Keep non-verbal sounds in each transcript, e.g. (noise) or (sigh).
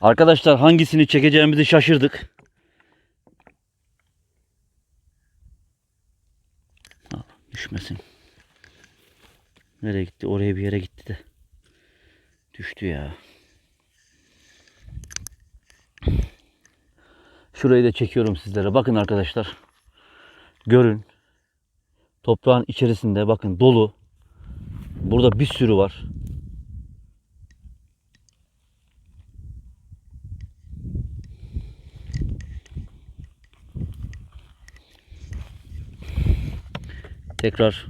Arkadaşlar hangisini çekeceğimizi şaşırdık. Al, Düşmesin. Nereye gitti? Oraya bir yere gitti de. Düştü ya. Şurayı da çekiyorum sizlere. Bakın arkadaşlar. Görün. Toprağın içerisinde bakın dolu. Burada bir sürü var. Tekrar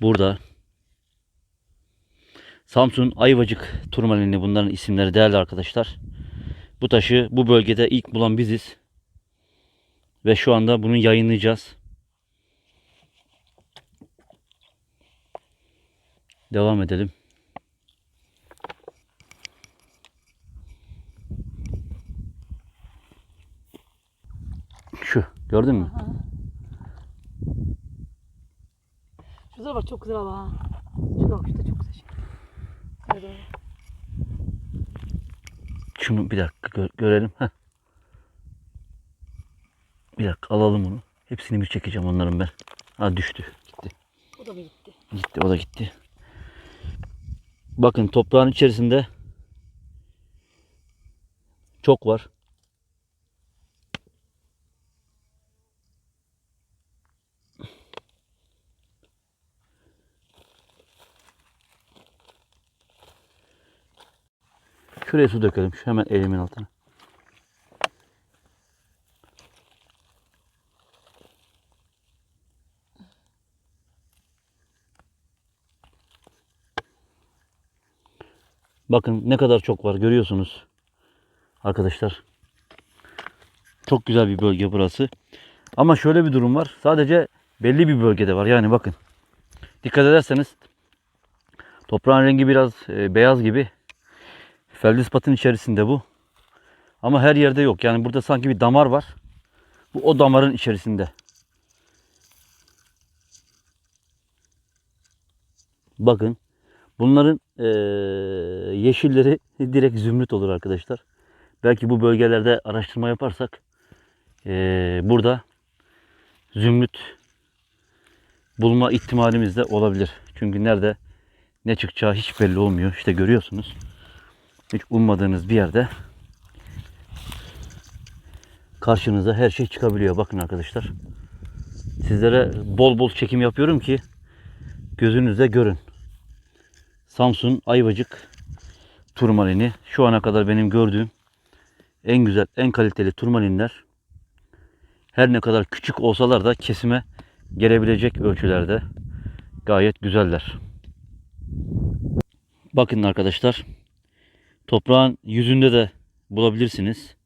burada Samsun Ayvacık turmalini bunların isimleri değerli arkadaşlar. Bu taşı bu bölgede ilk bulan biziz. Ve şu anda bunu yayınlayacağız. Devam edelim. Şu gördün mü? Aha. Şurada bak çok güzel ama ha. Şurada bak şurada çok güzel şey. Doğru. Şunu bir dakika gö- görelim. Heh. Bir dakika alalım onu. Hepsini bir çekeceğim onların ben. Ha düştü. Gitti. O da mı gitti? Gitti o da gitti. Bakın toprağın içerisinde çok var. Şuraya su dökelim. Şu hemen elimin altına. Bakın ne kadar çok var görüyorsunuz. Arkadaşlar. Çok güzel bir bölge burası. Ama şöyle bir durum var. Sadece belli bir bölgede var. Yani bakın. Dikkat ederseniz toprağın rengi biraz e, beyaz gibi. Feldispatın içerisinde bu. Ama her yerde yok. Yani burada sanki bir damar var. Bu o damarın içerisinde. Bakın. Bunların eee, yeşilleri (laughs) direkt zümrüt olur arkadaşlar. Belki bu bölgelerde araştırma yaparsak eee, burada zümrüt bulma ihtimalimiz de olabilir. Çünkü nerede ne çıkacağı hiç belli olmuyor. İşte görüyorsunuz. Hiç ummadığınız bir yerde karşınıza her şey çıkabiliyor. Bakın arkadaşlar. Sizlere bol bol çekim yapıyorum ki gözünüzde görün. Samsun Ayvacık turmalini şu ana kadar benim gördüğüm en güzel, en kaliteli turmalinler. Her ne kadar küçük olsalar da kesime gelebilecek ölçülerde gayet güzeller. Bakın arkadaşlar. Toprağın yüzünde de bulabilirsiniz.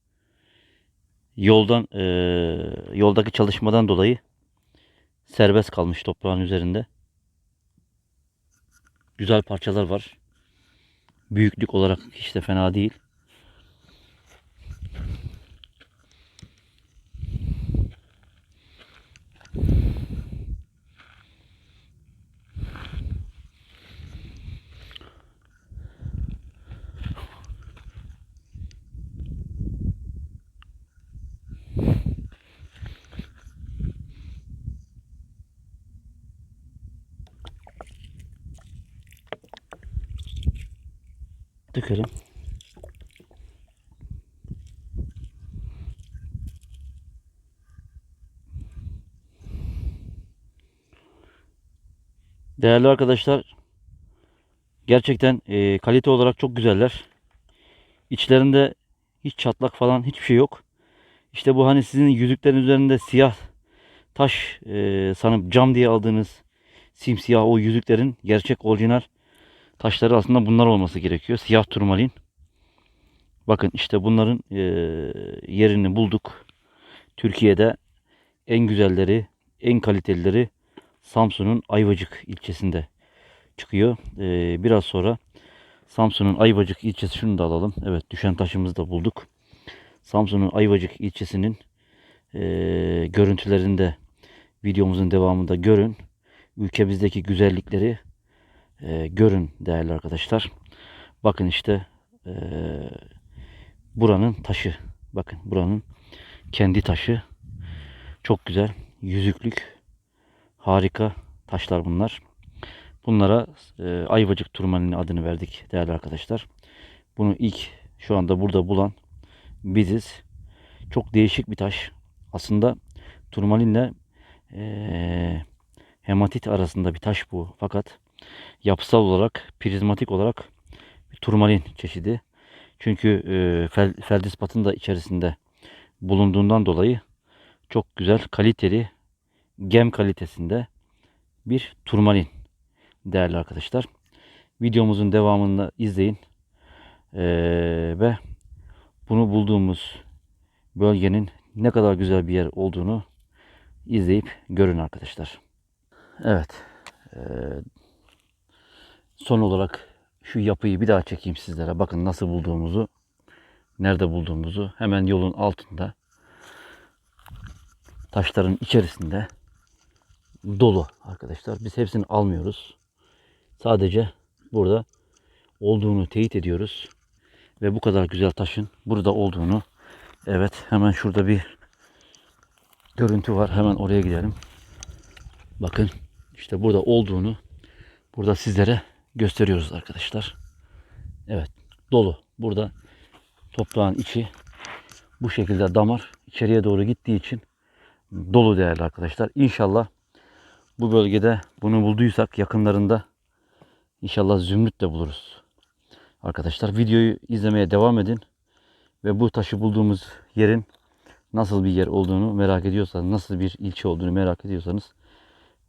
Yoldan eee, yoldaki çalışmadan dolayı serbest kalmış toprağın üzerinde. Güzel parçalar var. Büyüklük olarak hiç de fena değil. Dökelim. Değerli arkadaşlar, gerçekten e, kalite olarak çok güzeller. İçlerinde hiç çatlak falan hiçbir şey yok. İşte bu hani sizin yüzüklerin üzerinde siyah taş e, sanıp cam diye aldığınız simsiyah o yüzüklerin gerçek orijinal taşları aslında bunlar olması gerekiyor. Siyah turmalin. Bakın işte bunların e, yerini bulduk. Türkiye'de en güzelleri, en kalitelileri Samsun'un Ayvacık ilçesinde çıkıyor. E, biraz sonra Samsun'un Ayvacık ilçesi şunu da alalım. Evet düşen taşımızı da bulduk. Samsun'un Ayvacık ilçesinin e, görüntülerinde videomuzun devamında görün. Ülkemizdeki güzellikleri e, görün değerli arkadaşlar. Bakın işte e, buranın taşı. Bakın buranın kendi taşı. Çok güzel. Yüzüklük. Harika taşlar bunlar. Bunlara e, Ayvacık turmalini adını verdik değerli arkadaşlar. Bunu ilk şu anda burada bulan biziz. Çok değişik bir taş. Aslında turmalinle e, hematit arasında bir taş bu. Fakat yapısal olarak, prizmatik olarak bir turmalin çeşidi. Çünkü e, fel, feldispatın da içerisinde bulunduğundan dolayı çok güzel, kaliteli, gem kalitesinde bir turmalin değerli arkadaşlar. Videomuzun devamını izleyin. Ee, ve bunu bulduğumuz bölgenin ne kadar güzel bir yer olduğunu izleyip görün arkadaşlar. Evet. ee, son olarak şu yapıyı bir daha çekeyim sizlere. Bakın nasıl bulduğumuzu, nerede bulduğumuzu. Hemen yolun altında. Taşların içerisinde dolu arkadaşlar. Biz hepsini almıyoruz. Sadece burada olduğunu teyit ediyoruz. Ve bu kadar güzel taşın burada olduğunu evet hemen şurada bir görüntü var. Hemen oraya gidelim. Bakın işte burada olduğunu burada sizlere gösteriyoruz arkadaşlar. Evet dolu. Burada toprağın içi bu şekilde damar içeriye doğru gittiği için dolu değerli arkadaşlar. İnşallah bu bölgede bunu bulduysak yakınlarında inşallah zümrüt de buluruz. Arkadaşlar videoyu izlemeye devam edin. Ve bu taşı bulduğumuz yerin nasıl bir yer olduğunu merak ediyorsanız, nasıl bir ilçe olduğunu merak ediyorsanız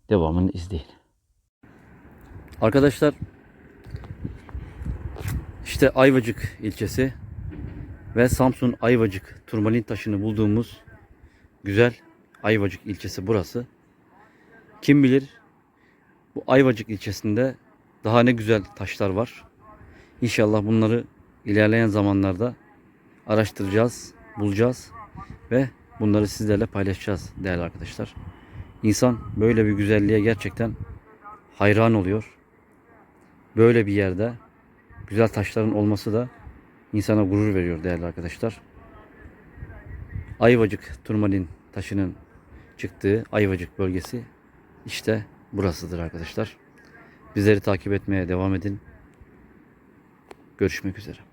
devamını izleyin. Arkadaşlar işte Ayvacık ilçesi ve Samsun Ayvacık turmalin taşını bulduğumuz güzel Ayvacık ilçesi burası. Kim bilir bu Ayvacık ilçesinde daha ne güzel taşlar var. İnşallah bunları ilerleyen zamanlarda araştıracağız, bulacağız ve bunları sizlerle paylaşacağız değerli arkadaşlar. İnsan böyle bir güzelliğe gerçekten hayran oluyor. Böyle bir yerde güzel taşların olması da insana gurur veriyor değerli arkadaşlar. Ayvacık turmalin taşının çıktığı Ayvacık bölgesi işte burasıdır arkadaşlar. Bizleri takip etmeye devam edin. Görüşmek üzere.